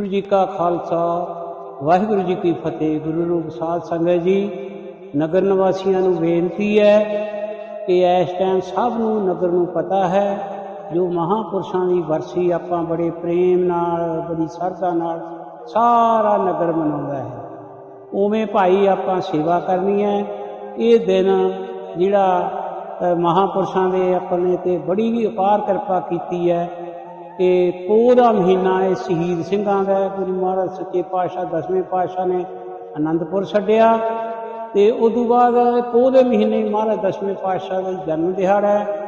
ਵਾਹਿਗੁਰੂ ਜੀ ਕਾ ਖਾਲਸਾ ਵਾਹਿਗੁਰੂ ਜੀ ਕੀ ਫਤਿਹ। ਗੁਰੂ ਰੂਪ ਸਾਧ ਸੰਗਤ ਜੀ ਨਗਰ ਨਿਵਾਸੀਆਂ ਨੂੰ ਬੇਨਤੀ ਹੈ ਕਿ ਇਸ ਟਾਈਮ ਸਭ ਨੂੰ ਨਗਰ ਨੂੰ ਪਤਾ ਹੈ ਜੋ ਮਹਾਪੁਰਸ਼ਾਂ ਦੀ ਵਰਸੀ ਆਪਾਂ ਬੜੇ ਪ੍ਰੇਮ ਨਾਲ ਬੜੀ ਸ਼ਰਧਾ ਨਾਲ ਸਾਰਾ ਨਗਰ ਮਨਾਉਂਦਾ ਹੈ। ਉਵੇਂ ਭਾਈ ਆਪਾਂ ਸੇਵਾ ਕਰਨੀ ਹੈ। ਇਹ ਦਿਨ ਜਿਹੜਾ ਅ, ਮਹਾਪੁਰਸ਼ਾਂ ਦੇ ਆਪਣੇ ਤੇ ਬੜੀ ਵੀ ਅਪਾਰ ਕਿਰਪਾ ਕੀਤੀ ਹੈ। ਕਿ ਪੋਹ ਦਾ ਮਹੀਨਾ ਇਹ ਸ਼ਹੀਦ ਸਿੰਘਾਂ ਦਾ ਗੁਰੂ ਮਹਾਰਾਜ ਸੱਚੇ ਪਾਤਸ਼ਾਹ, ਦਸਵੇਂ ਪਾਤਸ਼ਾਹ ਨੇ ਆਨੰਦਪੁਰ ਛੱਡਿਆ ਤੇ ਉਸ ਤੋਂ ਬਾਅਦ ਪੋਹ ਦੇ ਮਹੀਨੇ ਮਹਾਰਾਜ ਦਸਵੇਂ ਪਾਤਸ਼ਾਹ ਦਾ ਜਨਮ ਦਿਹਾੜਾ ਹੈ।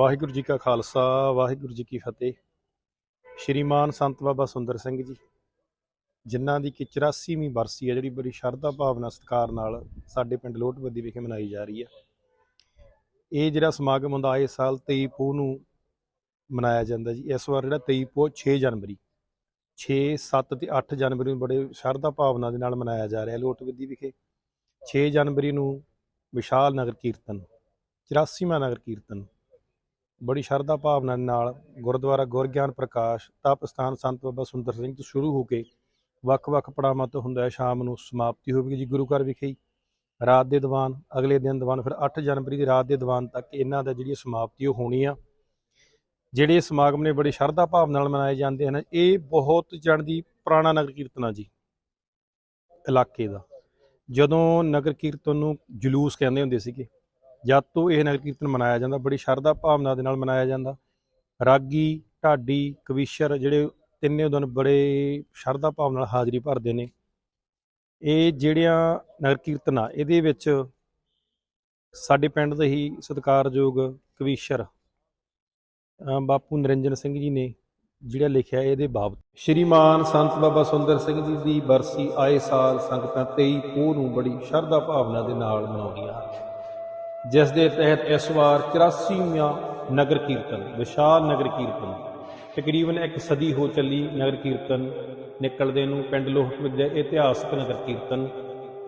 ਵਾਹਿਗੁਰੂ ਜੀ ਕਾ ਖਾਲਸਾ, ਵਾਹਿਗੁਰੂ ਜੀ ਕੀ ਫਤਿਹ। ਸ਼੍ਰੀਮਾਨ ਸੰਤ ਬਾਬਾ ਸੁੰਦਰ ਸਿੰਘ ਜੀ, ਜਿਨ੍ਹਾਂ ਦੀ ਕਿ 84ਵੀਂ ਬਰਸੀ ਹੈ ਜਿਹੜੀ ਬੜੀ ਸ਼ਰਧਾ ਭਾਵਨਾ ਸਤਿਕਾਰ ਨਾਲ ਸਾਡੇ ਪਿੰਡ ਲੋਟਵੱਦੀ ਵਿਖੇ ਮਨਾਈ ਜਾ ਰਹੀ ਹੈ ਇਹ ਜਿਹੜਾ ਸਮਾਗਮ ਹੁੰਦਾ ਇਸ ਸਾਲ 23 ਪੋਹ ਨੂੰ ਮਨਾਇਆ ਜਾਂਦਾ ਜੀ। ਇਸ ਵਾਰ ਜਿਹੜਾ 23 ਪੋਹ 6 ਜਨਵਰੀ 6 7 ਤੇ 8 ਜਨਵਰੀ ਨੂੰ ਬੜੇ ਸ਼ਰਧਾ ਭਾਵਨਾ ਦੇ ਨਾਲ ਮਨਾਇਆ ਜਾ ਰਿਹਾ ਲੋਟਬੱਦੀ ਵਿਖੇ। 6 ਜਨਵਰੀ ਨੂੰ ਵਿਸ਼ਾਲ ਨਗਰ ਕੀਰਤਨ 84ਵਾਂ ਨਗਰ ਕੀਰਤਨ ਬੜੀ ਸ਼ਰਧਾ ਭਾਵਨਾ ਨਾਲ ਗੁਰਦੁਆਰਾ ਗੁਰਗਿਆਨ ਪ੍ਰਕਾਸ਼, ਤਪ ਸਥਾਨ ਸੰਤ ਬਾਬਾ ਸੁੰਦਰ ਸਿੰਘ ਤੋਂ ਸ਼ੁਰੂ ਹੋ ਕੇ ਵੱਖ-ਵੱਖ ਪੜਾਵਾਂ ਤੋਂ ਹੁੰਦਾ ਹੈ, ਸ਼ਾਮ ਨੂੰ ਸਮਾਪਤੀ ਹੋਵੇਗੀ ਜੀ ਗੁਰੂ ਘਰ ਵਿਖੇ ਹੀ। ਰਾਤ ਦੇ ਦੀਵਾਨ, ਅਗਲੇ ਦਿਨ ਦੀਵਾਨ, ਫਿਰ 8 ਜਨਵਰੀ ਦੀ ਰਾਤ ਦੇ ਦੀਵਾਨ ਤੱਕ ਇਹਨਾਂ ਦਾ ਜਿਹੜੀ ਸਮਾਪਤੀ ਉਹ ਹੋਣੀ ਆ। ਜਿਹੜੇ ਸਮਾਗਮ ਨੇ ਬੜੀ ਸ਼ਰਧਾ ਭਾਵ ਨਾਲ ਮਨਾਏ ਜਾਂਦੇ ਹਨ, ਇਹ ਬਹੁਤ ਜਣ ਦੀ ਪੁਰਾਣਾ ਨਗਰ ਕੀਰਤਨ ਆ ਜੀ, ਇਲਾਕੇ ਦਾ। ਜਦੋਂ ਨਗਰ ਕੀਰਤਨ ਨੂੰ ਜਲੂਸ ਕਹਿੰਦੇ ਹੁੰਦੇ ਸੀਗੇ ਜਦ ਤੋਂ ਇਹ ਨਗਰ ਕੀਰਤਨ ਮਨਾਇਆ ਜਾਂਦਾ, ਬੜੀ ਸ਼ਰਧਾ ਭਾਵਨਾ ਦੇ ਨਾਲ ਮਨਾਇਆ ਜਾਂਦਾ। ਰਾਗੀ, ਢਾਡੀ, ਕਵੀਸ਼ਰ ਜਿਹੜੇ ਤਿੰਨੇ ਦਿਨ ਬੜੇ ਸ਼ਰਧਾ ਭਾਵ ਨਾਲ ਹਾਜ਼ਰੀ ਭਰਦੇ ਨੇ। ਇਹ ਜਿਹੜੀਆਂ ਨਗਰ ਕੀਰਤਨ ਆ, ਇਹਦੇ ਵਿੱਚ ਸਾਡੇ ਪਿੰਡ ਦੇ ਹੀ ਸਤਿਕਾਰਯੋਗ ਕਵੀਸ਼ਰ ਬਾਪੂ ਨਰਿੰਜਨ ਸਿੰਘ ਜੀ ਨੇ ਜਿਹੜਾ ਲਿਖਿਆ ਇਹਦੇ ਬਾਬਤ। ਸ਼੍ਰੀਮਾਨ ਸੰਤ ਬਾਬਾ ਸੁੰਦਰ ਸਿੰਘ ਜੀ ਦੀ ਬਰਸੀ ਆਏ ਸਾਲ ਸੰਗਤਾਂ 23 ਪੋਹ ਨੂੰ ਬੜੀ ਸ਼ਰਧਾ ਭਾਵਨਾ ਦੇ ਨਾਲ ਮਨਾਉਂਦੀਆਂ ਹਨ। ਜਿਸ ਦੇ ਤਹਿਤ ਇਸ ਵਾਰ 84ਵਾਂ ਨਗਰ ਕੀਰਤਨ, ਵਿਸ਼ਾਲ ਨਗਰ ਕੀਰਤਨ, ਤਕਰੀਬਨ ਇੱਕ ਸਦੀ ਹੋ ਚੱਲੀ ਨਗਰ ਕੀਰਤਨ ਨਿਕਲਦੇ ਨੂੰ ਪਿੰਡ ਲੋਹਟ ਵਿੱਚ ਇਤਿਹਾਸਕ ਨਗਰ ਕੀਰਤਨ,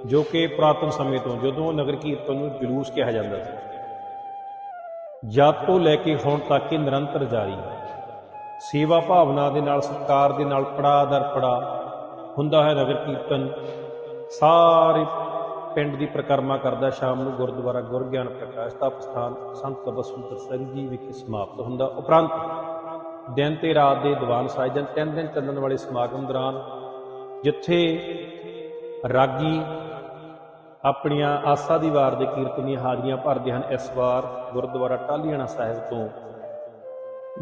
ਜੋ ਕਿ ਪ੍ਰਾਤਨ ਸਮੇਂ ਤੋਂ ਜਦੋਂ ਨਗਰ ਕੀਰਤਨ ਨੂੰ ਜਲੂਸ ਕਿਹਾ ਜਾਂਦਾ ਸੀ। ਜਦ ਤੋਂ ਲੈ ਕੇ ਹੁਣ ਤੱਕ ਇਹ ਨਿਰੰਤਰ ਜਾਰੀ ਹੈ। ਸੇਵਾ ਭਾਵਨਾ ਦੇ ਨਾਲ, ਸਤਕਾਰ ਦੇ ਨਾਲ ਪੜਾ ਦਰ ਪੜਾ ਹੁੰਦਾ ਹੈ ਨਗਰ ਕੀਰਤਨ। ਸਾਰੇ ਪਿੰਡ ਦੀ ਪ੍ਰਕਰਮਾ ਕਰਦਾ ਸ਼ਾਮ ਨੂੰ ਗੁਰਦੁਆਰਾ ਗੁਰਗਿਆਨ ਪ੍ਰਕਾਸ਼ ਤਪ ਸਥਾਨ ਸੰਤ ਬਸੰਤਰ ਸਿੰਘ ਜੀ ਵਿਖੇ ਸਮਾਪਤ ਹੁੰਦਾ। ਉਪਰੰਤ ਦਿਨ ਤੇ ਰਾਤ ਦੇ ਦੀਵਾਨ ਸਾਜਨ, ਤਿੰਨ ਦਿਨ ਚੱਲਣ ਵਾਲੇ ਸਮਾਗਮ ਦੌਰਾਨ ਜਿੱਥੇ ਰਾਗੀ ਆਪਣੀਆਂ ਆਸਾ ਦੀ ਵਾਰ ਦੇ ਕੀਰਤਨੀਆਂ ਹਾਜ਼ਰੀਆਂ ਭਰਦੇ ਹਨ, ਇਸ ਵਾਰ ਗੁਰਦੁਆਰਾ ਟਾਲੀਆਣਾ ਸਾਹਿਬ ਤੋਂ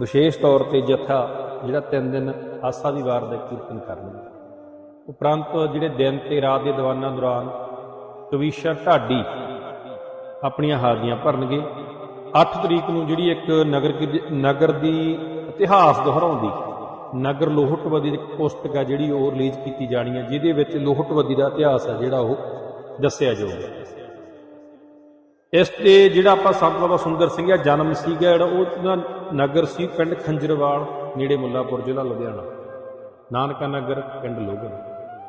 ਵਿਸ਼ੇਸ਼ ਤੌਰ ਤੇ ਜਥਾ ਜਿਹੜਾ ਤਿੰਨ ਦਿਨ ਆਸਾ ਦੀ ਵਾਰ ਦਾ ਕੀਰਤਨ ਕਰਨਗੇ ਉਪਰੰਤ ਜਿਹੜੇ ਦਿਨ ਤੇ ਰਾਤ ਦੇ ਦੀਵਾਨਾਂ ਦੌਰਾਨ ਕਵੀਸ਼ਾ ਢਾਡੀ ਆਪਣੀਆਂ ਹਾਜ਼ਰੀਆਂ ਭਰਨਗੇ। 8 ਤਰੀਕ ਨੂੰ ਜਿਹੜੀ ਇੱਕ ਨਗਰ ਕੀ- ਨਗਰ ਦੀ ਇਤਿਹਾਸ ਦੁਹਰਾਉਂਦੀ, ਨਗਰ ਲੋਹਟਵਦੀ ਦੀ ਇੱਕ ਪੁਸਤਕ ਹੈ ਜਿਹੜੀ ਉਹ ਰਿਲੀਜ਼ ਕੀਤੀ ਜਾਣੀ ਹੈ ਜਿਹਦੇ ਵਿੱਚ ਲੋਹਟਵਦੀ ਦਾ ਇਤਿਹਾਸ ਹੈ ਜਿਹੜਾ ਉਹ ਦੱਸਿਆ ਜਾਊਗਾ। ਇਸ ਤੇ ਜਿਹੜਾ ਆਪਾਂ ਸੰਤ ਬਾਬਾ ਸੁੰਦਰ ਸਿੰਘ ਦਾ ਜਨਮ ਸੀਗਾ ਜਿਹੜਾ ਉਹਦਾ ਨਗਰ ਸੀ ਪਿੰਡ ਖੰਜਰਵਾਲ, ਨੇੜੇ ਮੁੱਲਾਪੁਰ ਜ਼ਿਲ੍ਹਾ ਲੁਧਿਆਣਾ। ਨਾਨਕਾ ਨਗਰ, ਪਿੰਡ ਲੋਗਨ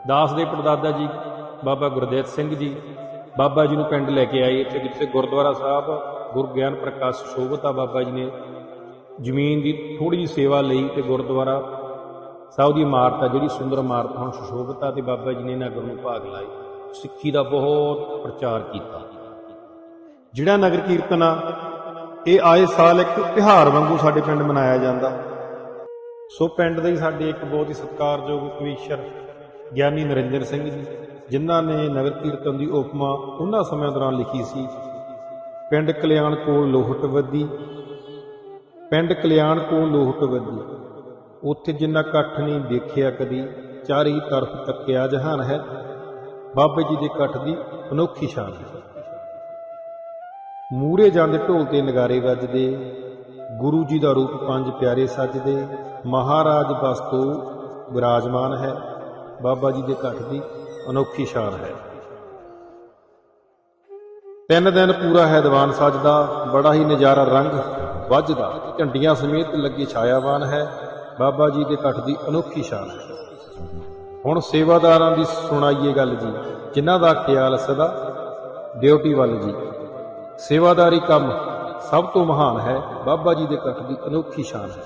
ਦਾਸ ਦੇ ਪੜਦਾਦਾ ਜੀ ਬਾਬਾ ਗੁਰਦੇਵ ਸਿੰਘ ਜੀ, ਬਾਬਾ ਜੀ ਨੂੰ ਪਿੰਡ ਲੈ ਕੇ ਆਏ ਇੱਥੇ, ਜਿੱਥੇ ਗੁਰਦੁਆਰਾ ਸਾਹਿਬ ਗੁਰਗਿਆਨ ਪ੍ਰਕਾਸ਼ ਸ਼ੋਭਤ ਆ ਬਾਬਾ ਜੀ ਨੇ। ਜ਼ਮੀਨ ਦੀ ਥੋੜੀ ਜਿਹੀ ਸੇਵਾ ਲਈ ਤੇ ਗੁਰਦੁਆਰਾ ਸਾਹਿਬ ਦੀ ਇਮਾਰਤ ਆ, ਜਿਹੜੀ ਸੁੰਦਰ ਇਮਾਰਤ ਹੁਣ ਸੁਸ਼ੋਭਿਤ ਆ, ਤੇ ਬਾਬਾ ਜੀ ਨੇ ਨਗਰ ਨੂੰ ਭਾਗ ਲਾਏ। ਸਿੱਖੀ ਦਾ ਬਹੁਤ ਪ੍ਰਚਾਰ ਕੀਤਾ। ਜਿਹੜਾ ਨਗਰ ਕੀਰਤਨ ਆ, ਇਹ ਆਏ ਸਾਲ ਇੱਕ ਤਿਉਹਾਰ ਵਾਂਗੂ ਸਾਡੇ ਪਿੰਡ ਮਨਾਇਆ ਜਾਂਦਾ। ਸੋ ਪਿੰਡ ਦੇ ਹੀ ਸਾਡੇ ਇੱਕ ਬਹੁਤ ਹੀ ਸਤਿਕਾਰਯੋਗ ਕਵੀਸ਼ਰ ਗਿਆਨੀ ਨਰਿੰਦਰ ਸਿੰਘ ਜੀ। ਜਿਨ੍ਹਾਂ ਨੇ ਨਗਰ ਕੀਰਤਨ ਦੀ ਉਪਮਾ ਉਹਨਾਂ ਸਮਿਆਂ ਦੌਰਾਨ ਲਿਖੀ ਸੀ। ਪਿੰਡ ਕਲਿਆਣ ਕੋਲ ਲੋਹਟਵੱਦੀ ਪਿੰਡ ਕਲਿਆਣ ਕੋਲ ਲੋਹਟਵੱਦੀ ਉੱਥੇ ਜਿੰਨਾ ਇਕੱਠ ਨਹੀਂ ਦੇਖਿਆ ਕਦੀ, ਚਾਰੀ ਤਰਫ ਤੱਕਿਆ ਜਹਾਨ ਹੈ। ਬਾਬੇ ਜੀ ਦੇ ਇਕੱਠ ਦੀ ਅਨੋਖੀ ਸ਼ਾਨ ਹੈ। ਮੂਰੇ ਜਾਂਦੇ ਢੋਲ ਤੇ ਨਗਾਰੇ ਵੱਜਦੇ। ਗੁਰੂ ਜੀ ਦਾ ਰੂਪ ਪੰਜ ਪਿਆਰੇ ਸੱਜਦੇ। ਮਹਾਰਾਜ ਬਸਤੋ ਵਿਰਾਜਮਾਨ ਹੈ। ਬਾਬਾ ਜੀ ਦੇ ਇਕੱਠ ਦੀ ਅਨੋਖੀ ਸ਼ਾਨ ਹੈ। ਤਿੰਨ ਦਿਨ ਪੂਰਾ ਹੈ ਦੀਵਾਨ ਸਜਦਾ ਬੜਾ ਹੀ ਨਜ਼ਾਰਾ ਰੰਗ ਵੱਜਦਾ। ਝੰਡੀਆਂ ਸਮੇਤ ਲੱਗੀ ਛਾਇਆਵਾਨ ਹੈ। ਬਾਬਾ ਜੀ ਦੇ ਕੱਠ ਦੀ ਅਨੋਖੀ ਸ਼ਾਨ ਹੈ। ਹੁਣ ਸੇਵਾਦਾਰਾਂ ਦੀ ਸੁਣਾਈਏ ਗੱਲ ਜੀ, ਜਿਨ੍ਹਾਂ ਦਾ ਖਿਆਲ ਸਦਾ ਡਿਊਟੀ ਵੱਲ ਜੀ। ਸੇਵਾਦਾਰੀ ਕੰਮ ਸਭ ਤੋਂ ਮਹਾਨ ਹੈ। ਬਾਬਾ ਜੀ ਦੇ ਇਕੱਠ ਦੀ ਅਨੋਖੀ ਸ਼ਾਨ ਹੈ।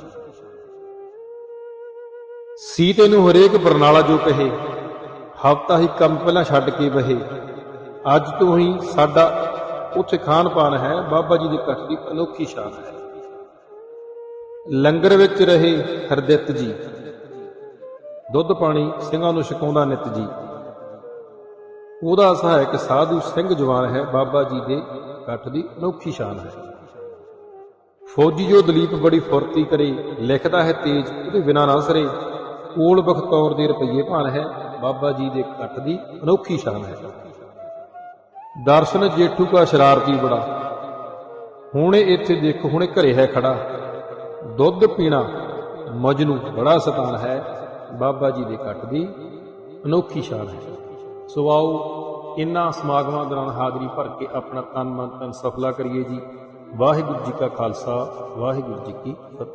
ਸੀਤੇ ਨੂੰ ਹਰੇਕ ਬਰਨਾਲਾ ਜੋ ਕਹੇ ਹਫਤਾ ਹੀ ਕੰਮ ਪਹਿਲਾਂ ਛੱਡ ਕੇ ਬਹੇ। ਅੱਜ ਤੋਂ ਹੀ ਸਾਡਾ ਉੱਥੇ ਖਾਨ ਪਾਨ ਹੈ, ਬਾਬਾ ਜੀ ਦੇ ਕੱਠ ਦੀ ਅਨੋਖੀ ਸ਼ਾਨ ਹੈ। ਲੰਗਰ ਵਿੱਚ ਰਹੇ ਹਰਦਿੱਤ ਜੀ। ਦੁੱਧ ਪਾਣੀ ਸਿੰਘਾਂ ਨੂੰ ਛਕਾਉਂਦਾ ਨਿਤ ਜੀ। ਉਹਦਾ ਸਹਾਇਕ ਸਾਧੂ ਸਿੰਘ ਜਵਾਨ ਹੈ, ਬਾਬਾ ਜੀ ਦੇ ਕੱਠ ਦੀ ਅਨੋਖੀ ਸ਼ਾਨ ਹੈ। ਫੌਜੀ ਜੋ ਦਲੀਪ ਬੜੀ ਫੁਰਤੀ ਕਰੇ, ਲਿਖਦਾ ਹੈ ਤੇਜ, ਉਹਦੇ ਬਿਨਾਂ ਨਾ ਸਰੇ। ਕੋਲ ਬਖਤੌਰ ਦੇ ਰੁਪਈਏ ਭਾਨ ਹੈ। ਬਾਬਾ ਜੀ ਦੇ ਕੱਠ ਦੀ ਅਨੋਖੀ ਸ਼ਾਨ ਹੈ। ਦਰਸ਼ਨ ਜੇਠੂ ਕਾ ਸ਼ਰਾਰਤੀ ਬੜਾ। ਹੁਣੇ ਇੱਥੇ ਦੇਖੋ, ਹੁਣੇ ਘਰੇ ਹੈ ਖੜਾ। ਦੁੱਧ ਪੀਣਾ ਮਜਨੂ ਬੜਾ ਸਤਾਨ ਹੈ। ਬਾਬਾ ਜੀ ਦੇ ਕੱਟ ਦੀ ਅਨੋਖੀ ਸ਼ਾਨ ਹੈ। ਸੋ ਆਓ ਇਨ੍ਹਾਂ ਸਮਾਗਮਾਂ ਦੌਰਾਨ ਹਾਜ਼ਰੀ ਭਰ ਕੇ ਆਪਣਾ ਤਨ ਮਨ ਤਨ ਸਫਲਾ ਕਰੀਏ ਜੀ। ਵਾਹਿਗੁਰੂ ਜੀ ਕਾ ਖਾਲਸਾ, ਵਾਹਿਗੁਰੂ ਜੀ ਕੀ ਫਤਿਹ।